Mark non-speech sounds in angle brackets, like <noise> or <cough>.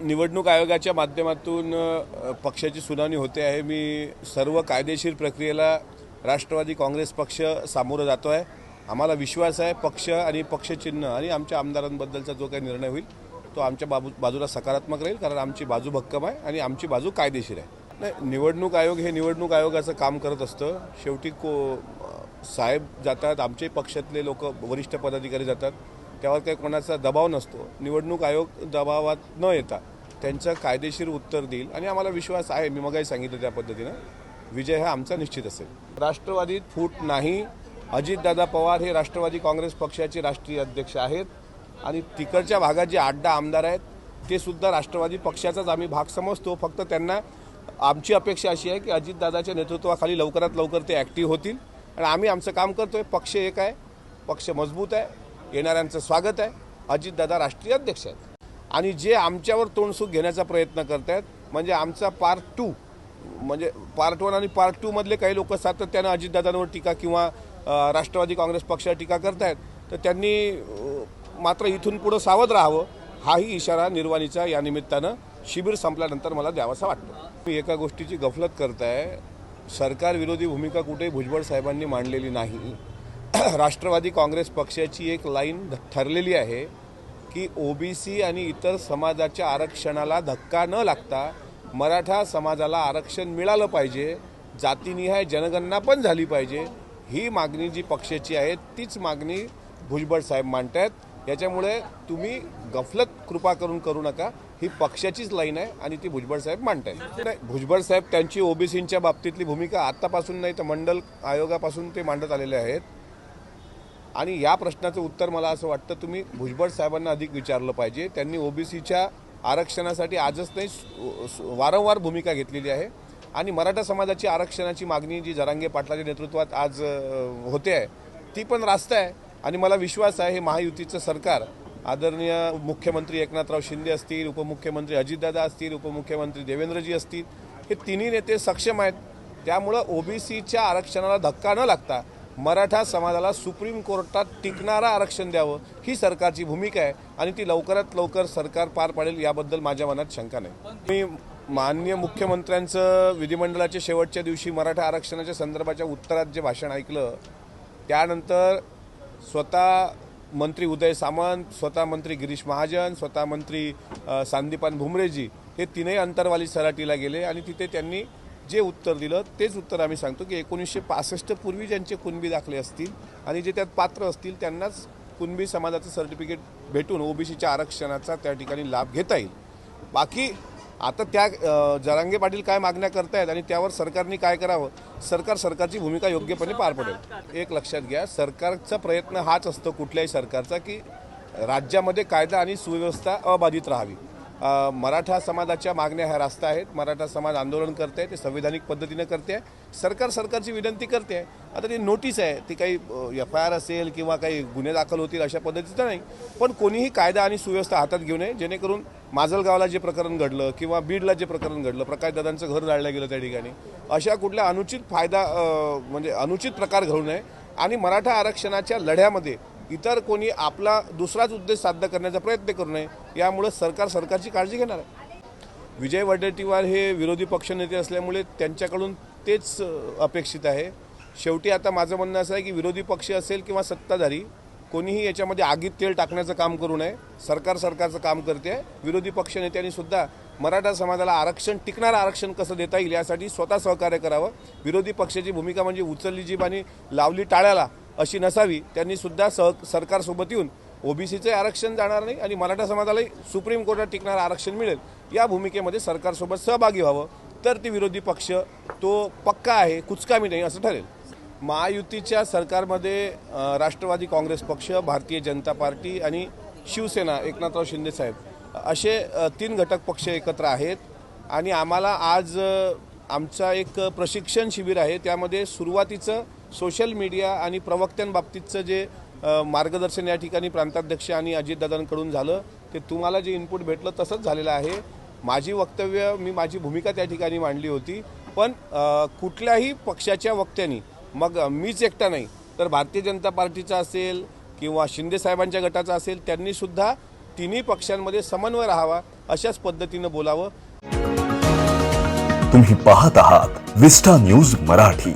निवडणूक आयोगाच्या माध्यमातून पक्षाची सुनावणी होते आहे. मी सर्व कायदेशीर प्रक्रियेला राष्ट्रवादी काँग्रेस पक्ष सामोरं जातो आहे आम्हाला विश्वास आहे पक्ष आणि पक्षचिन्ह आणि आमच्या आमदारांबद्दलचा जो काही निर्णय होईल तो आमच्या बाजू बाजूला सकारात्मक राहील कारण आमची बाजू भक्कम आहे आणि आमची बाजू कायदेशीर आहे. नाही निवडणूक आयोग हे निवडणूक आयोगाचं काम करत असतं. शेवटी को साहेब जातात आमचे पक्षातले लोक वरिष्ठ पदाधिकारी जातात. त्यावर काही कोणाचा दबाव नसतो. निवडणूक आयोग दबावात न येता त्यांचं कायदेशीर उत्तर देईल. आणि आम्हाला विश्वास आहे मी मगाही सांगितलं त्या पद्धतीनं. विजय हा आमचा निश्चित असेल. राष्ट्रवादीत फूट नाही. अजितदादा पवार हे राष्ट्रवादी काँग्रेस पक्षाचे राष्ट्रीय अध्यक्ष आहेत. आणि तिकडच्या भागात जे आठ दहा आमदार आहेत ते सुद्धा राष्ट्रवादी पक्षाचाच आम्ही भाग समजतो. फक्त त्यांना आमची अपेक्षा अशी आहे की अजितदादाच्या नेतृत्वाखाली लवकरात लवकर ते ॲक्टिव्ह होतील. आणि आम्ही आमचं काम करतोय. पक्ष एक आहे. पक्ष मजबूत आहे. येणाऱ्यांचं स्वागत आहे. अजितदादा राष्ट्रीय अध्यक्ष आहेत. आणि जे आमच्यावर तोंडसूक घेण्याचा प्रयत्न करत आहेत म्हणजे आमचा पार्ट टू म्हणजे पार्ट वन आणि पार्ट टूमधले काही लोक सातत्यानं अजितदादांवर टीका किंवा राष्ट्रवादी काँग्रेस पक्षावर टीका करत आहेत तर त्यांनी मात्र इथून पुढं सावध राहावं हाही इशारा निर्वाणीचा या निमित्तानं शिबिर संपल्यानंतर मला द्यावासा वाटतो. मी एका गोष्टीची गफलत करताय सरकार विरोधी भूमिका कुठेही भुजबळ साहेबांनी मांडलेली नाही. <clears throat> राष्ट्रवादी काँग्रेस पक्षाची एक लाईन ठरलेली आहे की ओबीसी आणि इतर समाजाच्या आरक्षणाला धक्का न लागता मराठा समाजाला आरक्षण मिळालं पाहिजे जातीनिहाय जनगणना पण झाली पाहिजे. ही मागणी जी पक्षाची आहे तीच मागणी भुजबळ साहेब मांडत आहेत याच्यामुळे तुम्ही गफलत कृपा करून करू नका. ही पक्षाचीच लाईन आहे आणि ती भुजबळ साहेब मांडतायत. नाही, भुजबळ साहेब त्यांची ओबीसींच्या बाबतीतली भूमिका आत्तापासून नाही तर मंडल आयोगापासून ते मांडत आलेले आहेत. आणि या प्रश्नाचं उत्तर मला असं वाटतं तुम्ही भुजबळ साहेबांना अधिक विचारलं पाहिजे. त्यांनी ओबीसीच्या आरक्षणासाठी आजच नाही सु- वारंवार भूमिका घेतलेली आहे. आणि मराठा समाजाची आरक्षणाची मागणी जी जरांगे पाटलाच्या नेतृत्वात आज होते आहे ती पण रास्त आहे. आणि मला विश्वास आहे हे महायुतीचं सरकार आदरणीय मुख्यमंत्री एकनाथराव शिंदे असतील उपमुख्यमंत्री अजितदादा असतील उपमुख्यमंत्री देवेंद्रजी असतील हे तिन्ही नेते सक्षम आहेत. त्यामुळं ओबीसीच्या आरक्षणाला धक्का न लागता मराठा समाजाला सुप्रीम कोर्टात टिकणारं आरक्षण द्यावं ही सरकारची भूमिका आहे आणि ती लवकरात लवकर सरकार पार पाडेल याबद्दल माझ्या मनात शंका नाही. मी माननीय मुख्यमंत्र्यांचं विधिमंडळाच्या शेवटच्या दिवशी मराठा आरक्षणाच्या संदर्भाच्या उत्तरात जे भाषण ऐकलं त्यानंतर स्वतः मंत्री उदय सामंत स्वतः मंत्री गिरीश महाजन स्वतः मंत्री अ, सांदीपान भुमरेजी हे तीनही अंतरवाली सराटीला गेले आणि तिथे त्यांनी जे उत्तर दिलं तेच उत्तर आम्ही सांगतो की एकोणीसशे पासष्ट पूर्वी ज्यांचे कुणबी दाखले असतील आणि जे त्यात पात्र असतील त्यांनाच कुणबी समाजाचं सर्टिफिकेट भेटून ओबीसीच्या आरक्षणाचा त्या ठिकाणी लाभ घेता येईल. बाकी आता त्या जरांगे पाटील काय मागण्या करतायत आणि त्यावर सरकारने काय करावं? सरकार सरकारची भूमिका योग्यपणे पार पडेल. एक लक्षात घ्या सरकारचा प्रयत्न हाच असतो कुठल्याही सरकारचा की राज्यामध्ये कायदा आणि सुव्यवस्था अबाधित राहावी. मराठा समाजाच्या मागण्या ह्या रास्ता आहेत. मराठा समाज आंदोलन करते ते संविधानिक पद्धतीनं करते सरकार सरकारची विनंती करते. आता ती नोटीस आहे ती काही एफ आय आर असेल किंवा काही गुन्हे दाखल होतील अशा पद्धतीचं नाही. पण कोणीही कायदा आणि सुव्यवस्था हातात घेऊ नये जेणेकरून माजलगावला जे प्रकरण घडलं किंवा बीडला जे प्रकरण घडलं प्रकाशदादांचं घर जाळलं गेलं त्या ठिकाणी अशा कुठल्या अनुचित फायदा म्हणजे अनुचित प्रकार घडू नये. आणि मराठा आरक्षणाच्या लढ्यामध्ये इतर कोणी आपला दुसराच उद्देश साध्य करण्याचा प्रयत्न करू नये यामुळे सरकार सरकारची काळजी घेणार आहे. विजय वडेट्टीवार हे विरोधी पक्षनेते असल्यामुळे त्यांच्याकडून तेच अपेक्षित आहे. शेवटी आता माझं म्हणणं असं आहे की विरोधी पक्ष असेल किंवा सत्ताधारी कोणीही याच्यामध्ये आगीत तेल टाकण्याचं काम करू नये. सरकार सरकारचं काम करते. विरोधी पक्ष नेत्यांनी सुद्धा मराठा समाजाला आरक्षण टिकणारं आरक्षण कसं देता येईल यासाठी स्वतः सहकार्य करावं. विरोधी पक्षाची भूमिका म्हणजे उचलली जीभ आणि लावली टाळ्याला अशी नसावी त्यांनी सुद्धा सह सरकारसोबत येऊन ओबीसीचे आरक्षण जाणार नाही आणि मराठा समाजालाही सुप्रीम कोर्टात टिकणारं आरक्षण मिळेल. या भूमिकेमध्ये सरकारसोबत सहभागी व्हावं. तर ती विरोधी पक्ष तो पक्का आहे कुचकामी नाही असं ठरेल. महायुतीच्या सरकारमध्ये राष्ट्रवादी काँग्रेस पक्ष भारतीय जनता पार्टी आणि शिवसेना एकनाथराव शिंदे साहेब असे तीन घटक पक्ष एकत्र आहेत. आणि आम्हाला आज आमचा एक प्रशिक्षण शिबिर आहे. त्यामध्ये सुरुवातीचं सोशल मीडिया आणि प्रवक्त्यांबाबतीतचं जे मार्गदर्शन या ठिकाणी प्रांताध्यक्ष आणि अजितदादांकडून झालं ते तुम्हाला जे इनपुट भेटलं तसंच झालेलं आहे. माझी वक्तव्य मी माझी भूमिका त्या ठिकाणी मांडली होती. पण कुठल्याही पक्षाच्या वक्त्यांनी मग मीच एकटा नाही तर भारतीय जनता पार्टीचा असेल किंवा शिंदे साहेबांच्या गटाचा असेल त्यांनीसुद्धा तिन्ही पक्षांमध्ये समन्वय राहावा अशाच पद्धतीनं बोलावं. तुम्ही पाहत आहात विस्टा न्यूज मराठी.